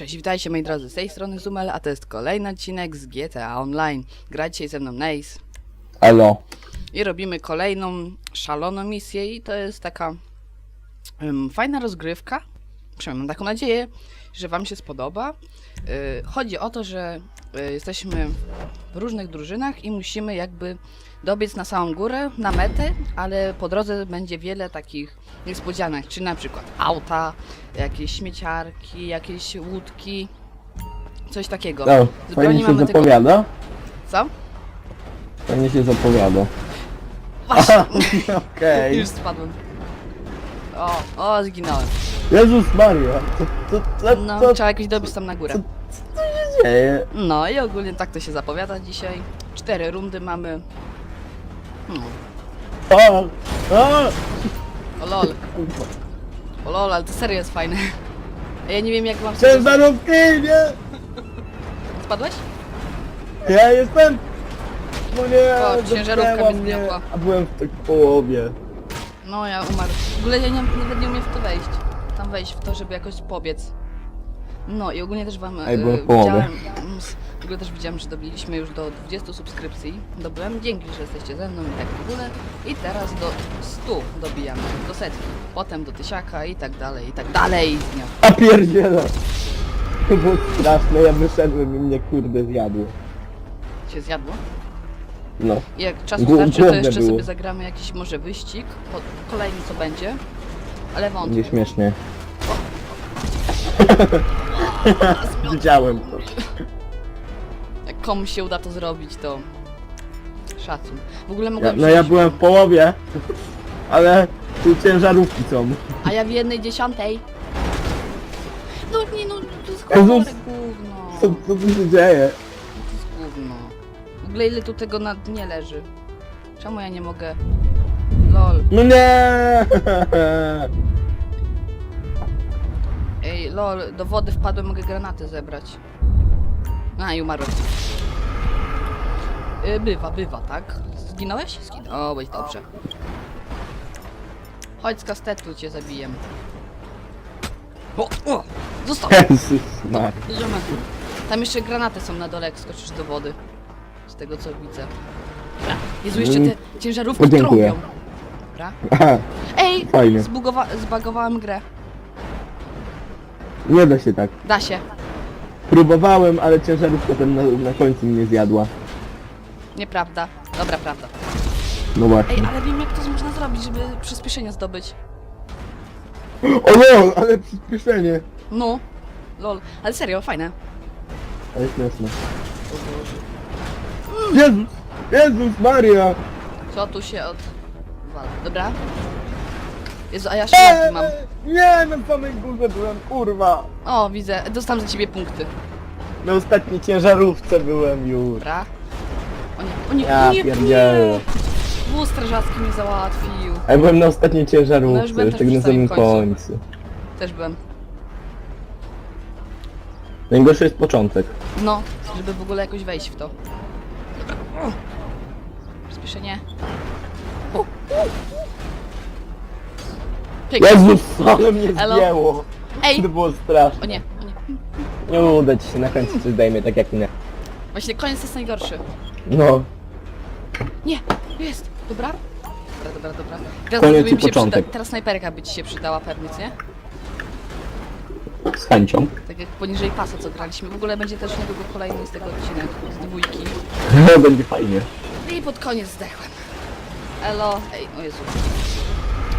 Cześć, witajcie moi drodzy, z tej strony Zumel, a to jest kolejny odcinek z GTA Online. Gra dzisiaj ze mną Nace Elo. i robimy kolejną szaloną misję i to jest taka em, fajna rozgrywka. Przynajmniej mam taką nadzieję, że wam się spodoba. Y, chodzi o to, że jesteśmy w różnych drużynach i musimy jakby dobiec na samą górę, na metę, ale po drodze będzie wiele takich niespodzianek, czy na przykład auta, jakieś śmieciarki, jakieś łódki, coś takiego. No, fajnie się mamy tylko... zapowiada. Co? Fajnie się zapowiada. Właśnie, Okej. już spadłem. O, o, zginąłem. Jezus Maria. Co, co, co, No, co trzeba jakoś dobiec tam na górę. Się dzieje? No i ogólnie tak to się zapowiada dzisiaj. Cztery rundy mamy. Hmm. O, o, O lol, o lol, ale to serio jest fajne. A Ja nie wiem jak mam się... ciężarówki, nie! Spadłeś? Ja jestem! No nie, O, ciężarówka dotknęła mnie mnie. A byłem w tej połowie. No ja umarł. W ogóle ja nie, nawet nie umiem w to wejść. Tam wejść w to, żeby jakoś pobiec. No i ogólnie też wam Ej, byłem w połowie. widziałem, mm, w ogóle też widziałem, że dobiliśmy już do 20 subskrypcji. Dobyłem, dzięki, że jesteście ze mną i tak w ogóle. I teraz do 100 dobijamy, do setki. Potem do tysiaka i tak dalej, i tak dalej. dnia. A pierdziele. To było straszne, ja wyszedłem i mnie kurde zjadło. Się zjadło. No. I jak czas Głó- starczy, to głodne jeszcze było. sobie zagramy jakiś może wyścig. Po, kolejny co będzie. Ale wątpię. Będzie śmiesznie. Widziałem to. Jak komuś się uda to zrobić, to szacun. W ogóle Ja, mogłem no ja byłem w połowie, ale tu ciężarówki są. A ja w jednej dziesiątej. No nie no, to jest Jezus. chore gówno. Co, co tu się dzieje? To jest gówno. W ogóle ile tu tego na dnie leży? Czemu ja nie mogę? Lol. No nie! Ej, lol, do wody wpadłem, mogę granaty zebrać. A, i umarłem. Y, bywa, bywa, tak? Zginąłeś? Zginąłeś, dobrze. Chodź z kastetu, cię zabiję. O, o, został! Jezus. Bierzemy. Tam jeszcze granaty są na dole, jak skoczysz do wody. Z tego co widzę. Dobra. Jezu, jeszcze te ciężarówki O, dziękuję. trąbią. Dobra. Ej, Fajnie. zbugowa zbagowałem grę. Nie da się tak. Da się. Próbowałem, ale ciężarówka ten na, na końcu mnie zjadła. Nieprawda. Dobra, prawda. No właśnie. Ej, ale wiem jak to można zrobić, żeby przyspieszenie zdobyć. O no, ale przyspieszenie. No. Lol. Ale serio, fajne. Ale śmieszne. Jezus! Jezus Maria! Co tu się odwala? Dobra. Jezu, a ja szlaki mam. Nie, na samej górze byłem, kurwa! O, widzę. Dostałem za ciebie punkty. Na ostatniej ciężarówce byłem już. Dobra. O nie, o nie, Ja o nie, pierdzielę. nie. Wóz strażacki mnie załatwił. A ja byłem na ostatniej No już ciężarówce, byłem już tak na samym samym końcu. końcu. Też byłem. Najgorszy jest początek. No, żeby w ogóle jakoś wejść w to. O. Przyspieszenie. O. Pięknie. Jezus, ale mnie Elo. zdjęło. Ej! To było straszne. O nie, o nie. Nie uda ci się na końcu coś dajmy tak jak nie. Właśnie koniec jest najgorszy. No, Nie, jest. Dobra? Dobra, dobra, dobra. Teraz, Koniec i mi się początek. Przyda... Teraz snajperka by ci się przydała pewnie, co nie? z chęcią. Tak jak poniżej pasa, co graliśmy. W ogóle będzie też niedługo kolejny z tego odcinek, z dwójki. No, będzie fajnie. I pod koniec zdechłem. Elo. Ej, o Jezu.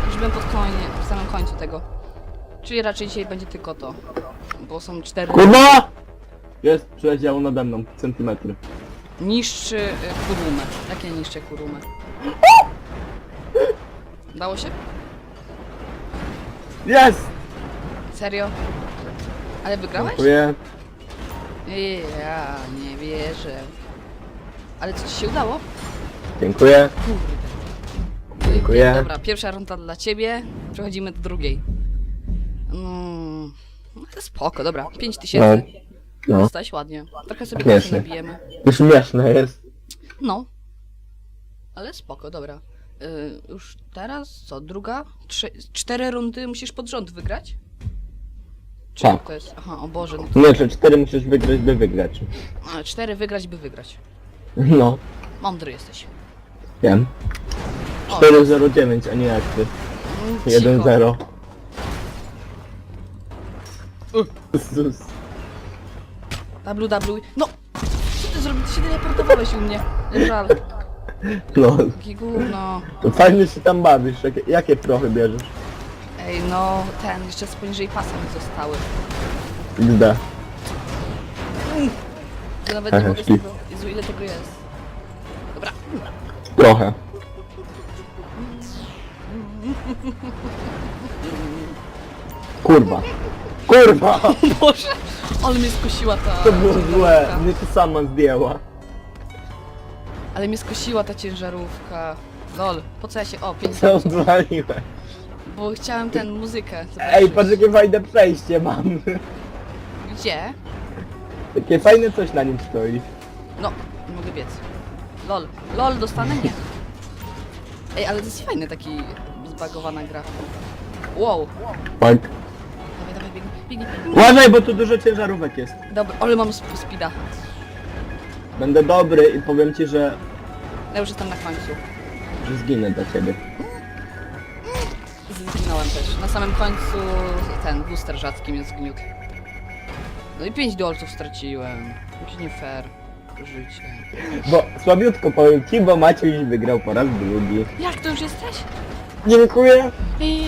Już byłem pod koniec, w samym końcu tego. Czyli raczej dzisiaj będzie tylko to. Bo są cztery... Kurwa! Jest, przeleciało nade mną, centymetry. Niszczy y, kurumę. Jak ja niszczę kurumę? Dało się? Jest! Serio? Ale wygrałeś? Dziękuję. Ja nie wierzę. Ale co ci się udało? Dziękuję. Kurde. Dziękuję. Dobra, pierwsza runda dla ciebie. Przechodzimy do drugiej. Mm, no to spoko, dobra. 5000. No. No. Dostałeś ładnie. Trochę sobie Śmiesznie. kasy nabijemy. To śmieszne jest. No. Ale spoko, dobra. Y, już teraz co? Druga? Trzy, cztery rundy musisz pod rząd wygrać? Tak. To jest, aha, o Boże, no to, Nie, że cztery musisz wygrać, by wygrać. a, cztery wygrać, by wygrać. No, Mądry jesteś. wiem. O, 409, a nie jak ty. mm, cicho. 1-0. Uh. Jezus. WW. No! Co ty zrobiłeś? Ty się teleportowałeś u mnie. Żal. No, Jakie gówno. to fajnie się tam bawisz. Jakie, jakie prochy bierzesz? Ej, no, ten, jeszcze z poniżej pasa mi zostały. XD. Ja nawet nie Aha, mogę z śli. tego... Jezu, ile tego jest? Dobra. Trochę. Kurwa. Kurwa! Boże! Ale mnie skusiła ta... To było złe. ciężarówka. Mnie to sama zdjęła. Ale mnie skusiła ta ciężarówka. Lol, po co ja się... O, 5 Co odwaliłem? Bo chciałem ten, muzykę Ej, zobaczyć. patrz jakie fajne przejście mam. Gdzie? Takie fajne coś na nim stoi. No, nie mogę biec. Lol. Lol, dostanę? Nie. Ej, ale to jest fajny taki zbagowana gra. Wow. Tak. Dawaj, dawaj, biegnij, biegnij. Uważaj, bo tu dużo ciężarówek jest. Dobra, ale mam sp- speeda. Będę dobry i powiem ci, że, Ja już jestem na końcu. że zginę dla ciebie. Zginąłem też. Na samym końcu ten booster rzadki mnie zgniótł. No i 5 dolców straciłem. Jakieś nie fair. Życie. Bo słabiutko powiem ci, bo Maciuś wygrał po raz drugi. Jak to już jesteś? Dziękuję.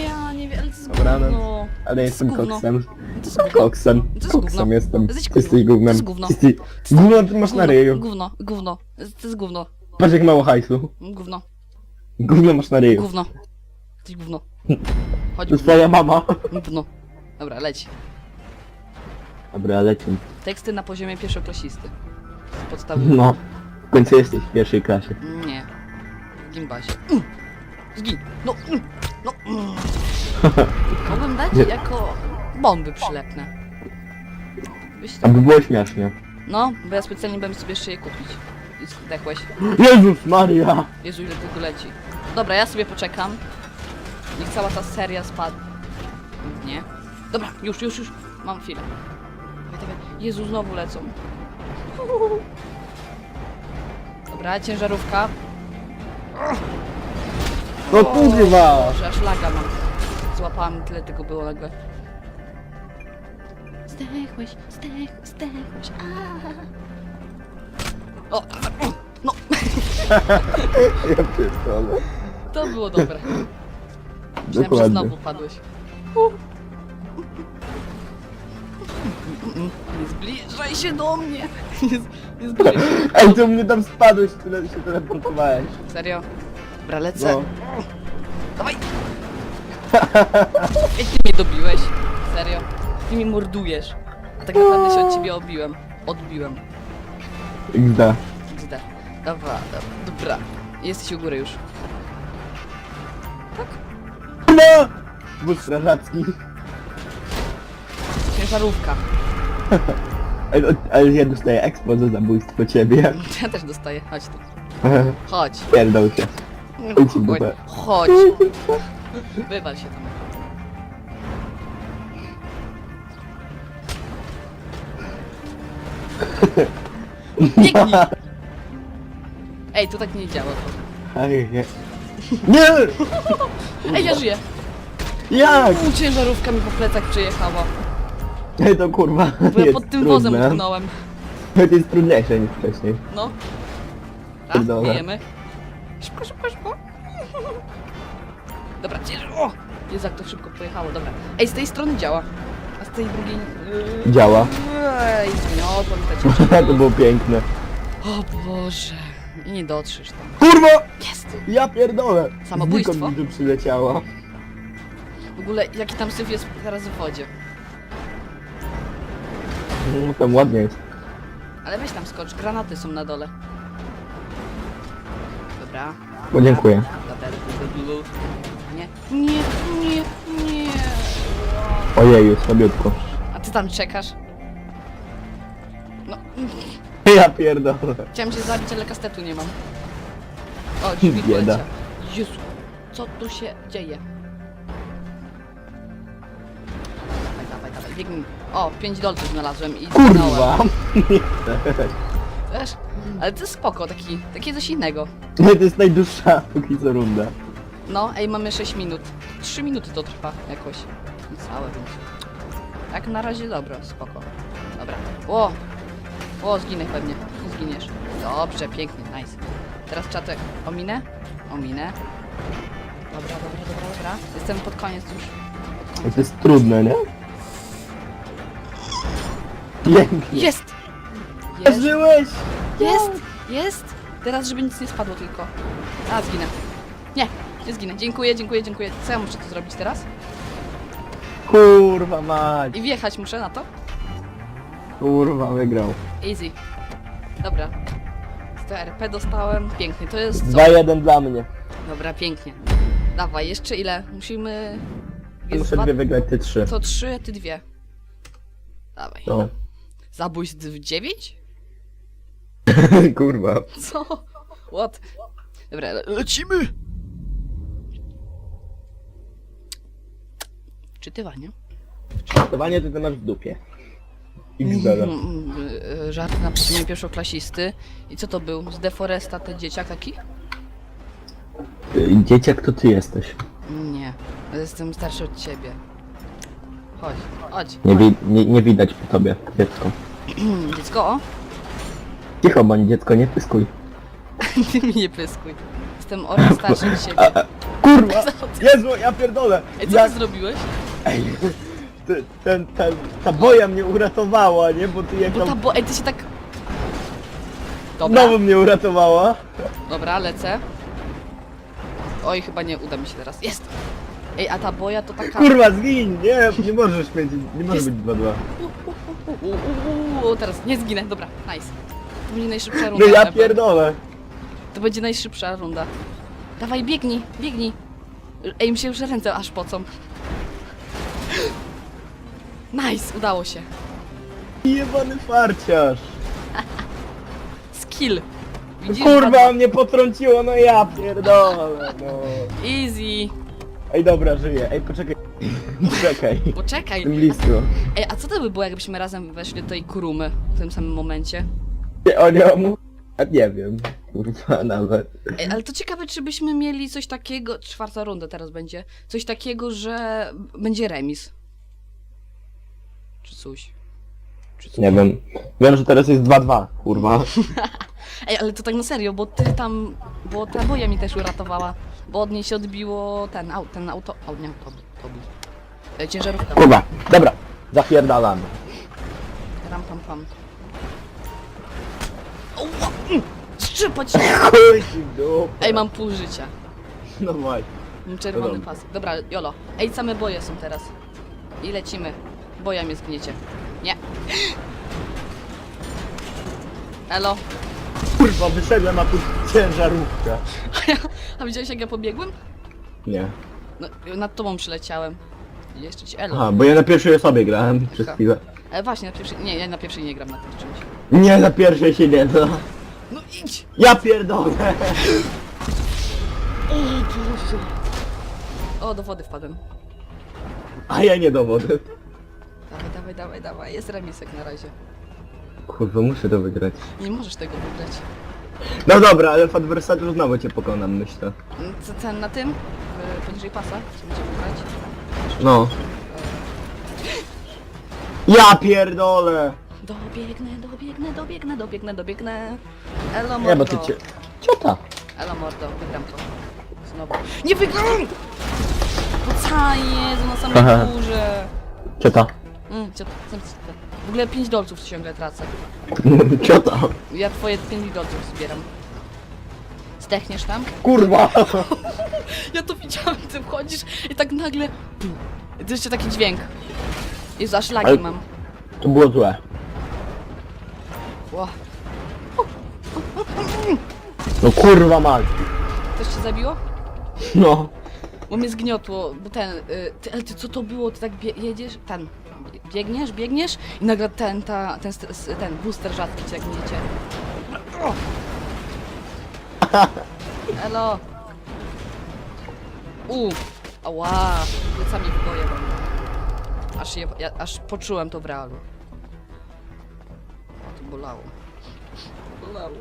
Ja nie wiem, ale to jest Dobranoc. gówno. Ale jestem gówno. koksem. To jest. Koksem. To jest Koksem gówno. jestem. Jesteś gówno. Jesteś gównem. To jest gówno. Jesteś... Gówno ty masz na ryju. Gówno, gówno. To jest gówno. Patrz jak mało hajsu. Gówno. Gówno masz na ryju. Gówno. Jesteś gówno. Chodź To jest twoja mama. Gówno. Dobra, leć. Dobra, lecimy. Teksty na poziomie pierwszoklasisty. Podstawowy. No. W końcu jesteś w pierwszej klasie. Nie. W gimbazie. Mm. Zgin. No. mm. No. mm. Mogłem dać Nie. jako bomby przylepne. Byś tak... Aby było śmiesznie. No, bo ja specjalnie bym sobie jeszcze je kupić. I zdechłeś. Jezus Maria! Jezu, ile tego leci. Dobra, ja sobie poczekam. Niech cała ta seria spadnie. Nie? Dobra, już, już, już. Mam chwilę. Dawaj, dawaj. Jezu, znowu lecą. Dobra, ciężarówka. No kurwa! Boże, aż laga mam. Złapałam tyle tego było nagle. Zdechłeś, zdech, zdechłeś. aaa. O, no, Ja pierdolę. to było dobre. Myślałem, że Dokładnie. znowu padłeś. Nie zbliżaj się do mnie! Nie, z- nie zbliżaj się. Ej, to mnie tam spadłeś, tyle się teleportowałeś. Serio? Dobra, lecę. No. Dawaj! Ej, ty mnie dobiłeś. Serio? Ty mnie mordujesz. A tak naprawdę się od ciebie obiłem. Odbiłem. XD. XD. Dobra, dobra, dobra. Jesteś u góry już. No! Bus strażacki. Ciężarówka. Ale, ale ja dostaję expo za zabójstwo ciebie. Ja też dostaję. Chodź tu. Chodź. Pierdol się. Idź w Chodź. dupę. Chodź. Wywal się tam. Biegnij! Ej, to tak nie działa. Ej, nie. Nie! Ej, ja żyję! Jak? U, ciężarówka mi po plecach przejechała. Ej, to kurwa Bo ja jest pod tym wozem trudne. utknąłem. To jest trudniejsze niż wcześniej. No. A, Pierdolę. bijemy. Szybko, szybko, szybko. Dobra, ciężar... O! Jezu, jak to szybko pojechało, dobra. Ej, z tej strony działa. A z tej drugiej... Yy, Działa. Ej, ta ciężarówka. to było piękne. O Boże. I nie dotrzesz tam. Kurwa! Jest! Ja pierdolę! Samobójstwo? Znikąd mi tu przyleciała. W ogóle, jaki tam syf jest teraz w wodzie. No tam ładnie jest. Ale weź tam skocz, granaty są na dole. Dobra. Bo dziękuję. Dobra. Nie, nie, nie, nie. Ojeju, słabiutko. A ty tam czekasz? No, Ja pierdolę. chciałem cię zabić, ale kastetu nie mam. O, drzwi Bieda. poleciały. Jezu, co tu się dzieje? Dawaj, dawaj, dawaj, biegnij. O, 5 dolców znalazłem i. Kurwa! Wiesz? Ale to jest spoko, taki, takie coś innego. To jest najdłuższa póki co runda. No, ej, mamy 6 minut. 3 minuty to trwa jakoś. Całe, więc... Jak na razie dobra, spoko. Dobra. Ło! Ło, zginę pewnie. Nie zginiesz. Dobrze, pięknie, nice. Teraz czatek. Ominę? Ominę. Dobra, dobra, dobra, dobra. Jestem pod koniec już. Pod To koniec. jest trudne, nie? Pięknie. Jest! Jest! Żyłeś! Jest! Jest! Teraz, żeby nic nie spadło tylko. A, zginę. Nie, nie zginę. Dziękuję, dziękuję, dziękuję. Co ja muszę tu zrobić teraz? Kurwa mać! I wjechać muszę na to? Kurwa, wygrał. Easy. Dobra. 100 RP dostałem. Pięknie, to jest co? 2-1 dla mnie. Dobra, pięknie. Dawaj, jeszcze ile? Musimy... Jest Muszę dwa... dwie wygrać, ty trzy. To trzy, ty dwie. Dawaj. No. Zabójstw w dziewięć? Kurwa. Co? What? Dobra, le- lecimy! Czytywanie. Czytowanie to ty masz w dupie. XD. Mm, mm, y, Żart na poziomie pierwszoklasisty. I co to był? Z Deforesta ten dzieciak taki? Dzieciak to ty jesteś. Nie, jestem starszy od ciebie. Chodź, chodź. Nie, wi- nie, nie widać po tobie, dziecko. Dziecko, o! Cicho bądź dziecko, nie pyskuj. Ty mi nie pyskuj. Jestem o rok starszy od ciebie. Kurwa! Jezu, ja pierdolę! Ej, co Jak... ty zrobiłeś? Ej, ty- ten, ten, ta boja mnie uratowała, nie? Bo ty jak Bo ta tam... bo... Ej, ty się tak... Dobra, Znowu mnie uratowała. dobra, lecę. Oj, chyba nie uda mi się teraz. Jest! Ej, a ta boja to taka... Kurwa, zgiń! Nie, nie możesz mieć, nie może Jest. być 2-2. U, u, u, u, teraz nie zginę, dobra, nice. To będzie najszybsza runda. No ja ever. pierdolę. To będzie najszybsza runda. Dawaj, biegnij, biegnij. Ej, mi się już ręce aż pocą. Nice, udało się. Jebany farciarz. Skill. Widzisz? Kurwa, mnie potrąciło, no ja pierdolę, no. Easy. Ej, dobra, żyję. Ej, poczekaj. Czekaj. Poczekaj. Jestem blisko. Ej, a co to by było, jakbyśmy razem weszli do tej kurumy w tym samym momencie? Nie, O nią? A nie wiem. Kurwa, nawet. Ej, ale to ciekawe, czy byśmy mieli coś takiego, czwarta runda teraz będzie, coś takiego, że będzie remis. Czy coś. Czy coś. Nie wiem. Wiem, że teraz jest 2-2, kurwa. Ej, ale to tak na serio, bo ty tam, bo ta boja mi też uratowała, bo od niej się odbiło ten, ten auto, au, nie autobus, autobus. E, ciężarówka. Kurwa, dobra. Zapierdalamy. Ram pam pam. Mm, Szczypać się! Ej, mam pół życia. No właśnie. Mam czerwony Dobra. pas. Dobra, Jolo. Ej, same boje są teraz. I lecimy. Boja mnie zgniecie. Nie. Elo. Kurwa, wyszedłem, a tu ciężarówka. A widziałeś jak ja pobiegłem? Nie. No, nad tobą przyleciałem. Jeszcze ci elo. Aha, bo ja na pierwszej osobie grałem przez chwilę. E, właśnie, na pierwszej... Nie, ja na pierwszej nie gram na tym czymś. Nie, na pierwszej się nie da. No idź! Ja pierdolę. O, do wody wpadłem. A ja nie do wody. Dawaj, dawaj, dawaj, dawaj. Jest remisek na razie. Kurwa, muszę to wygrać. Nie możesz tego wygrać. No dobra, ale w adwersariu znowu cię pokonam, myślę. Co ten na tym? Y, Poniżej pasa? Będziemy grać? No. Ja pierdolę. Dobiegnę, dobiegnę, dobiegnę, dobiegnę, dobiegnę. Elo mordo. Nie, bo ty cię... Ciota. Elo mordo, wygram to. Znowu. Nie wygram! Całej Jezu, na samej górze. Ciota. Mm, cio- co- co- w ogóle 5 dolców ciągle tracę. Ciota. Ja twoje 5 dolców zbieram. Zdechniesz tam? Kurwa. Ja to widziałem, ty wchodzisz i tak nagle... to jeszcze taki dźwięk. Jezu, aż lagi Ale- mam. To było złe. Ło. No kurwa mać. Coś cię zabiło? No. Bo mnie zgniotło, bo ten, y, ty, ale ty co to było, ty tak bie jedziesz, ten, biegniesz, biegniesz i nagle ten, ta, ten, st- s- ten booster rzadki cię jak gniecie. O! Elo! U! Ała! Plecami w boję mam. aż, je, ja, aż poczułem to w realu. Bolało. Bolało.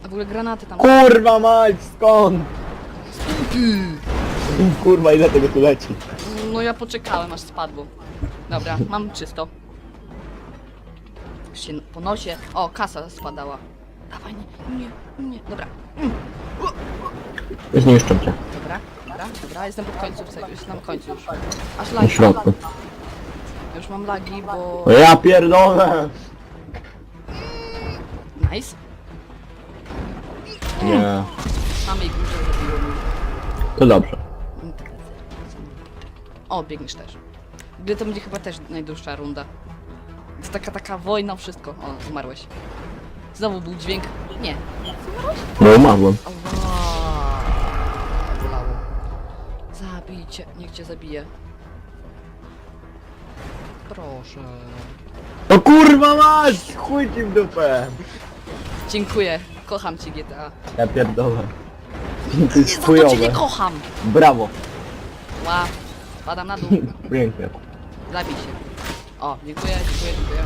A w ogóle granaty tam... Kurwa mać, skąd? Kurwa, ile tego tu leci? No ja poczekałem aż spadło. Dobra, mam czysto. Już się po nosie. O, kasa spadała. Dawaj, nie, nie, nie. Dobra, Zniszczą cię. dobra, dobra, dobra. Jestem pod końcu, już jestem na końcu już. Aż Na lagi. środku. Już mam lagi, bo... O ja pierdolę! Nice. Nie, Mamy ich dużo to dobrze. O, biegniesz też. Gdy to będzie chyba też najdłuższa runda. To jest taka, taka wojna, wszystko. O, umarłeś. Znowu był dźwięk. Nie. No umarłem. Ała. Bolało. Zabijcie. Niech cię zabije. Proszę. O kurwa mać! Chuj ci w dupę! Dziękuję. Kocham cię GTA. Ja pierdolę. To Nie, jest za to cię nie chujowe. kocham. Brawo. Ła. Spadam na dół. Pięknie. Zabij się. O, dziękuję, dziękuję, dziękuję.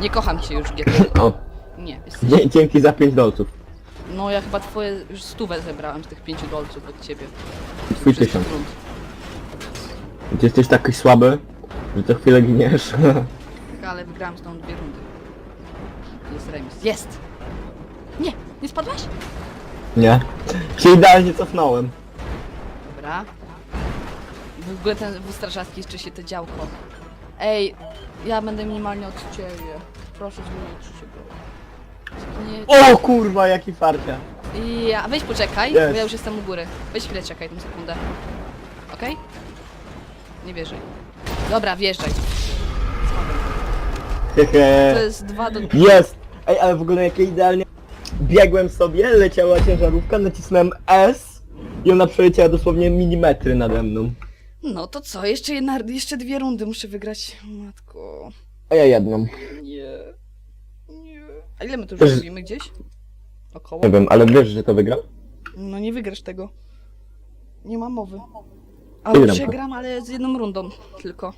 Nie kocham cię już GTA. O, Nie, jesteś... dzie- dzięki za 5 dolców. No ja chyba twoje już stówę zebrałem z tych pięciu dolców od ciebie. Twój Przez tysiąc. grunt. Ty jesteś taki słaby, że co chwilę giniesz. Ale wygrałem z tą dwie rundy. Jest remis. Jest! Nie! Nie spadłeś? Nie. Się idealnie cofnąłem. Dobra. W ogóle ten wystraszacki jeszcze się to działko. Ej, ja będę minimalnie od ciebie. Proszę zmienić się go. O kurwa, jaki farcia. Ja, weź poczekaj, Jest. bo ja już jestem u góry. Weź chwilę czekaj, tą sekundę. Okej? Nie wierzaj. Dobra, wjeżdżaj. Hehe. To jest dwa do... Jest! Ej, ale w ogóle jakie idealnie... Biegłem sobie, leciała ciężarówka, nacisnąłem S i ona przeleciała dosłownie milimetry nade mną. No to co? Jeszcze jedna, jeszcze dwie rundy muszę wygrać. Matko. A ja jedną. Nie. Nie. A ile my tu już Też- robimy gdzieś? Około? Nie wiem, ale wiesz, że to wygram? No nie wygrasz tego. Nie ma mowy. Ale nam przegram, ale z jedną rundą tylko.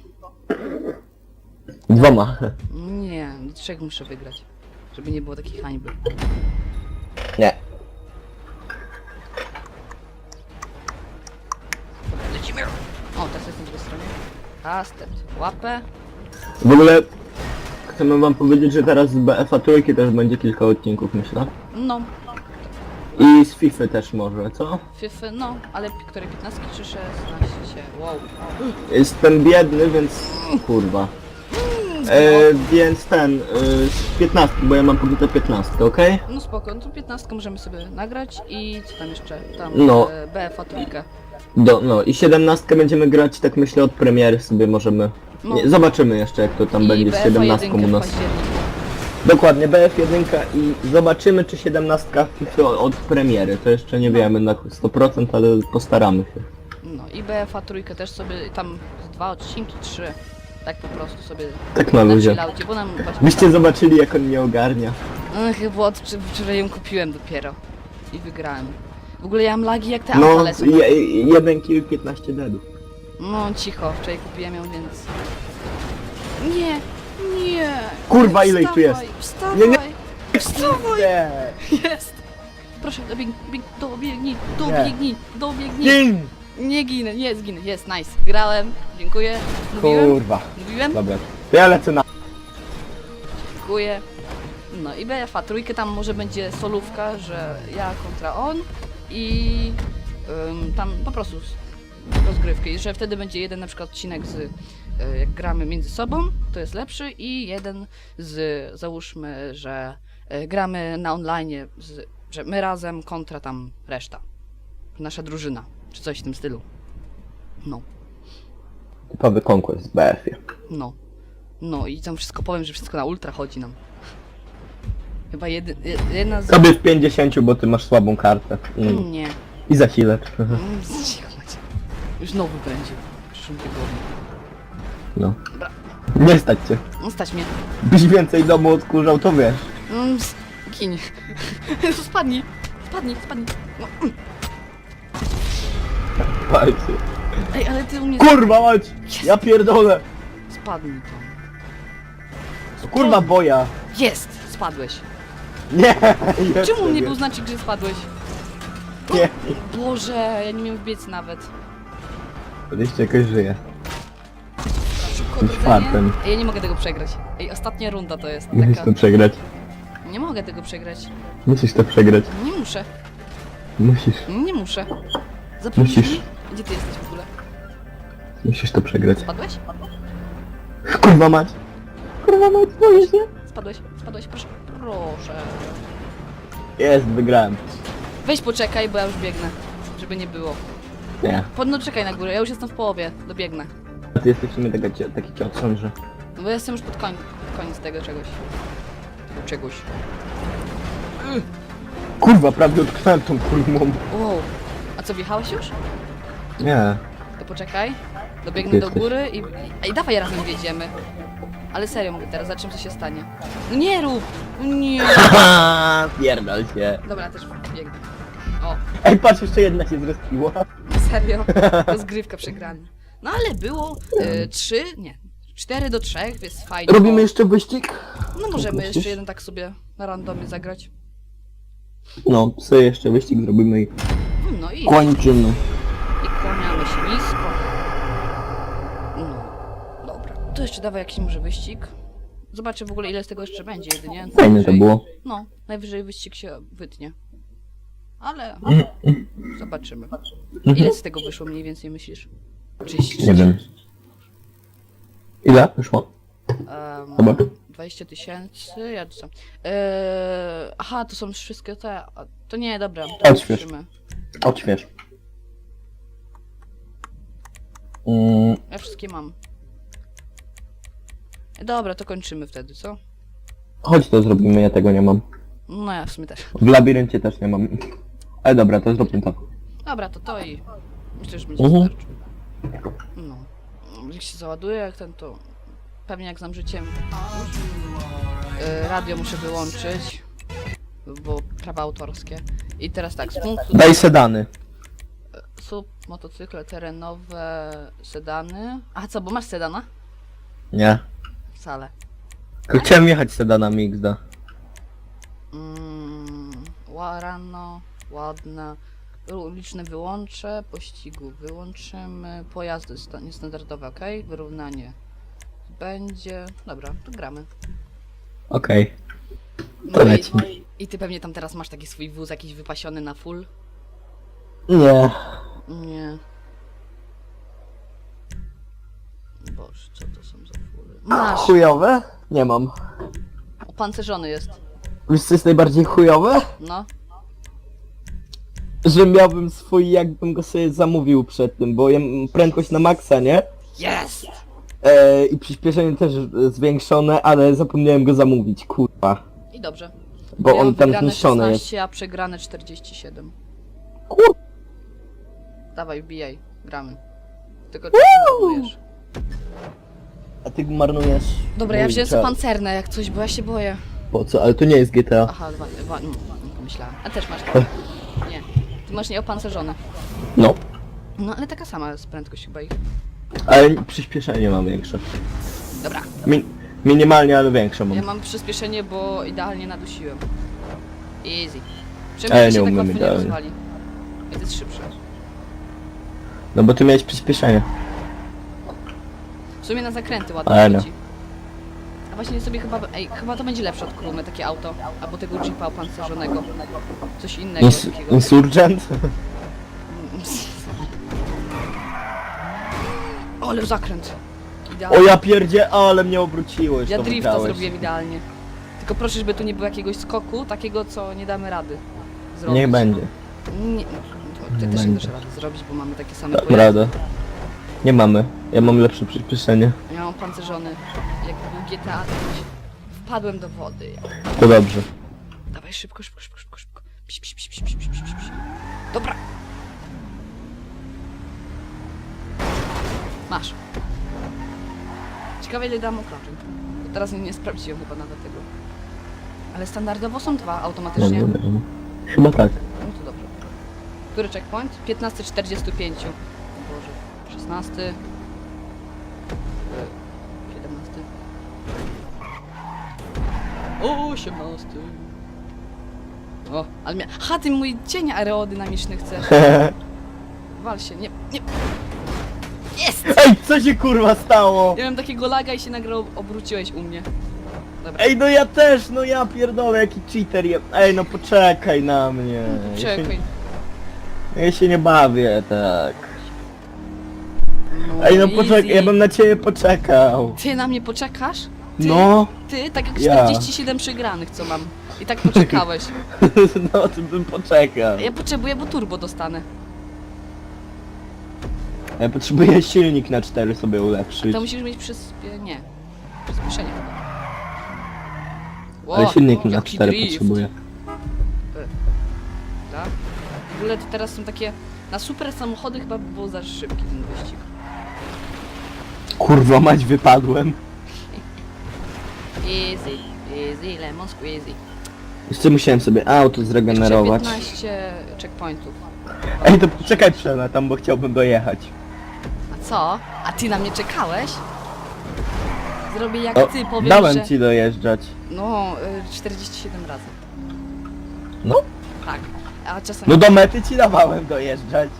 Dwoma. Nie, do trzech muszę wygrać. Żeby nie było takiej hańby. Nie. Lecimy! O, teraz jestem po tej stronie. Kastet. Łapę. W ogóle chcemy wam powiedzieć, że teraz z BFA trójki też będzie kilka odcinków, myślę. No, I z FIFA też może, co? Fify, no, ale pi- które 15 czy 16? Wow. Jestem biedny, więc kurwa. E, więc ten, e, z 15, bo ja mam pobite 15, okej? No spoko, no to 15 możemy sobie nagrać i co tam jeszcze? Tam No. e, BFA trójkę. Do, no i 17 będziemy grać, tak myślę, od premiery sobie możemy. No. Nie, zobaczymy jeszcze jak to tam I będzie z BFA 17 u w nas. październiku. Dokładnie, BF1 i zobaczymy czy 17 FIFA od premiery. To jeszcze nie wiemy na 100%, ale postaramy się. No i BFA trójkę też sobie tam z dwa odcinki, trzy. Tak po prostu sobie Tak na luzie. chillaucie, bo nam patrz, Byście zobaczyli jak on mnie ogarnia. no, chyba od wczor- wczoraj ją kupiłem dopiero. I wygrałem. W ogóle ja mam lagi jak te No, auta lecą. je, jeden kill, 15 deadów. No cicho, wczoraj kupiłem ją, więc... Nie, nie. Kurwa, ile ich tu jest? Wstawaj, Nie, nie. wstawaj, Nie! jest. Proszę, dobieg, bieg, dobiegnij, dobiegnij, dobiegnij. Nie ginę, nie zginę, jest, nice. Grałem, dziękuję. Mówiłem, Kurwa. mówiłem, Dobra. To ja lecę na... dziękuję. No i BFA trójkę tam może będzie solówka, że ja kontra on i ym, tam po prostu s- rozgrywkę i że wtedy będzie jeden na przykład odcinek z y, jak gramy między sobą, to jest lepszy i jeden z załóżmy, że y, gramy na online, z, że my razem kontra tam reszta. Nasza drużyna, czy coś w tym stylu. No. Typowy konkurs w BF-ie. No. No i tam wszystko powiem, że wszystko na ultra chodzi nam. Chyba jedy, je- jedna z... Tobie w 50, bo ty masz słabą kartę. I, Nie. i za chwilę. Mm, cicho macie. Już nowy będzie. W przyszłym tygodniu. No. Dobra. Nie stać cię. No stać mnie. Byś więcej domu odkurzał, to wiesz. Mm, Kiń. spadnij. Spadnij, spadnij. No. mm. Ej, ale ty u mnie... Kurwa mać! Ja pierdolę! Spadnij tam. Kurwa boja! Jest! Spadłeś. Nie! Czemu nie był znacznik, że spadłeś? Nie. Boże, ja nie wiem wbiec nawet. Jeszcze jakoś żyje. Szybko Tym. Ej, Ja nie mogę tego przegrać. Ej, ostatnia runda to jest Musisz taka. to przegrać. Nie mogę tego przegrać. Musisz to przegrać. Nie muszę. Musisz. Nie muszę. Zapomnij. Musisz. Gdzie ty jesteś w ogóle? Musisz to przegrać. Spadłeś? Kurwa mać! Kurwa mać, boję się! Spadłeś? Spadłeś? Proszę. Proszę. Jest, wygrałem. Weź poczekaj, bo ja już biegnę. Żeby nie było. Nie. Podno czekaj na górę, ja już jestem w połowie. Dobiegnę. A ty jesteś w sumie taka, cio- taki ciotron, że... No bo ja jestem już pod koń, koniec tego czegoś. Tego czegoś. Kurwa, prawie utknąłem tą kurwą. Wow. A co, wjechałeś już? Nie. To poczekaj. Dobiegnę Gdzie do jesteś? góry i... Ej, dawaj razem wjedziemy. Ale serio mówię teraz, zobaczymy co się stanie. No nie rób! No Nie! Haha, pierdol się. Dobra, też biegnę. O, Ej, patrz, jeszcze jedna się zrespiła. serio? Rozgrywka przegrana. No ale było y, trzy, nie, cztery do trzech, więc fajnie. Robimy jeszcze wyścig? No możemy Myślisz? jeszcze jeden tak sobie na randomie zagrać. No, sobie jeszcze wyścig zrobimy i No i, kończymy. Kłaniamy się nisko. No, dobra. To jeszcze dawaj jakiś może wyścig. Zobaczę w ogóle ile z tego jeszcze będzie jedynie. Fajne to Najwyżej- było. No, najwyżej wyścig się wytnie. Ale zobaczymy. Ile z tego wyszło mniej więcej myślisz? 30 Nie wiem. Ile wyszło? Um, Chyba. 20 tysięcy, ja co? Eee, aha, to są wszystkie te. a, To nie, dobra. To Odśwież. Odśwież. Mm, Ja wszystkie mam. Dobra, to kończymy wtedy, co? chodź to zrobimy, ja tego nie mam. No ja w sumie też. W labiryncie też nie mam. Ale dobra, to zróbmy to. Dobra, to to i myślę, że będzie Mhm. starczy. No. Jak się załaduje, jak ten to... Pewnie jak znam życiem. Yy, radio muszę wyłączyć. Bo prawa autorskie. I teraz tak, z punktu... Daj sedany. Sub, motocykle terenowe, sedany. A co, bo masz sedana? Nie. Wcale. Tylko chciałem jechać sedanami XD. Mm, ła, rano, ładna. Ru- Liczne wyłączę, pościgu wyłączymy, pojazdy sta- niestandardowe, ok? Wyrównanie będzie. Dobra, to gramy. Okej. No To i, leci. I ty pewnie tam teraz masz taki swój wóz jakiś wypasiony na full? Nie. Nie. Boże, co to są za fury? Masz! Chujowe? Nie mam. Opancerzony jest. Wiesz co jest najbardziej chujowe? No. Że miałbym swój, jakbym go sobie zamówił przed tym, bo ja mam prędkość na maksa, nie? Jest! E, I przyspieszenie też e, zwiększone, ale zapomniałem go zamówić, kurwa. I dobrze. Bo ja on mam tam wygrane zniszczony 16, jest. a przegrane 47. Kur... Dawaj, wbijaj, gramy. Tylko ty marnujesz. A ty marnujesz... Dobra, ja mój wziąłem czas. sobie pancerne jak coś, bo ja się boję. Po co? Ale to nie jest GTA. Aha, dwa, dwa, no, nie pomyślałam. A też masz. Nie. Ty masz nieopancerzone. No. No, ale taka sama jest prędkość chyba ich. Ale przyspieszenie mam większe. Dobra, Mi minimalnie, ale większe mam. ja mam przyspieszenie, bo idealnie nadusiłem. Easy. A Czemu ja mi się nie tak umiem łatwo nie idealnie. rozwali? Ja to jest szybsze. No bo ty miałeś przyspieszenie. W sumie na zakręty ładnie chodzi. A właśnie sobie chyba, ej, chyba to będzie lepsze od Krumy, takie auto. Albo tego Jeepa opancerzonego. Coś innego Ins takiego. insurgent? O, ale zakręt. O Idealnie. ja pierdzie, ale mnie obróciłeś, Ja to drifta wygrałeś. zrobiłem idealnie. Tylko proszę, żeby tu nie było jakiegoś skoku, takiego co nie damy rady zrobić. Niech będzie. Nie, ty też nie będzie. dasz rady zrobić, bo mamy takie same Dam pojazdy. radę. Nie mamy. Ja mam lepsze przyspieszenie. Ja mam pancerzony. Jak był GTA, to wpadłem do wody. To dobrze. Dawaj szybko, szybko, szybko, szybko, szybko. Psi, psi, psi, psi, psi, psi, psi, psi. Dobra. Masz. Ciekawe ile dam okrążeń. Bo Teraz nie, sprawdziłem chyba nawet tego. Ale standardowo są dwa Nie, automatycznie. nie wiem. Chyba tak który checkpoint? 15.45. Boże, 16. 17. 18. O, ale mnie... Ha, ty mój cień aerodynamiczny chcesz. Wal się, nie, nie. Jest! Ej, co się kurwa stało? Ja miałem takiego laga i się nagle obróciłeś u mnie. Dobra. Ej, no ja też, no ja pierdolę, jaki cheater je... Ej, no poczekaj na mnie. Ja się- Czekaj ja się nie bawię, tak. Ej, no poczekaj, easy. ja bym na ciebie poczekał. Ty na mnie poczekasz? Ty, No, Ty, tak jak Ja. 47 przegranych, co mam. I tak poczekałeś. no to bym poczekał. Ja potrzebuję, bo turbo dostanę. Ja potrzebuję silnik na 4 sobie ulepszyć. To musisz mieć przyspie... nie. Przyspieszenie chyba. Ło, Ale silnik na jaki 4 drift. potrzebuję. Ogóle to teraz są takie... Na super samochody chyba by było za szybki ten wyścig. Kurwa mać, wypadłem. Easy, easy, lemon squeezy. Jeszcze musiałem sobie auto Jeszcze zregenerować. 15 checkpointów. Ej, to poczekaj Przena tam, bo chciałbym dojechać. A co? A ty na mnie czekałeś? Zrobię jak O, ty, powiem, dałem że... ci dojeżdżać. No, y, 47 razy. No, Tak. A czasami... no do mety ci dawałem dojeżdżać.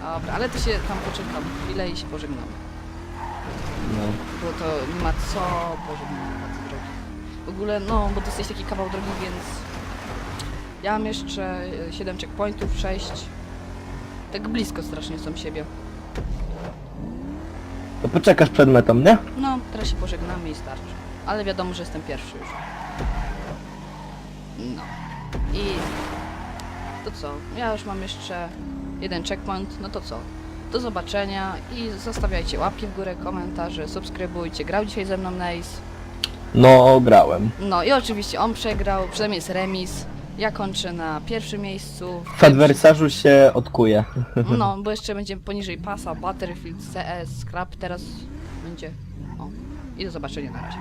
Dobra, ale to się tam poczekam chwilę i się pożegnam. No. Bo to nie ma co pożegnać na tej drogi. W ogóle, no, bo to jest taki kawał drogi, więc... Ja mam jeszcze 7 checkpointów, 6. Tak blisko strasznie są siebie. To poczekasz przed metą, nie? No, teraz się pożegnamy i starczy. Ale wiadomo, że jestem pierwszy już. No. I... To co? Ja już mam jeszcze jeden checkpoint, no to co? Do zobaczenia i zostawiajcie łapki w górę, komentarze, subskrybujcie. Grał dzisiaj ze mną Nace. No, grałem. No i oczywiście on przegrał, przynajmniej jest remis. Ja kończę na pierwszym miejscu. W adwersarzu się odkuje. No, bo jeszcze będzie poniżej pasa Battlefield CS Scrap, teraz będzie... O. I do zobaczenia na razie.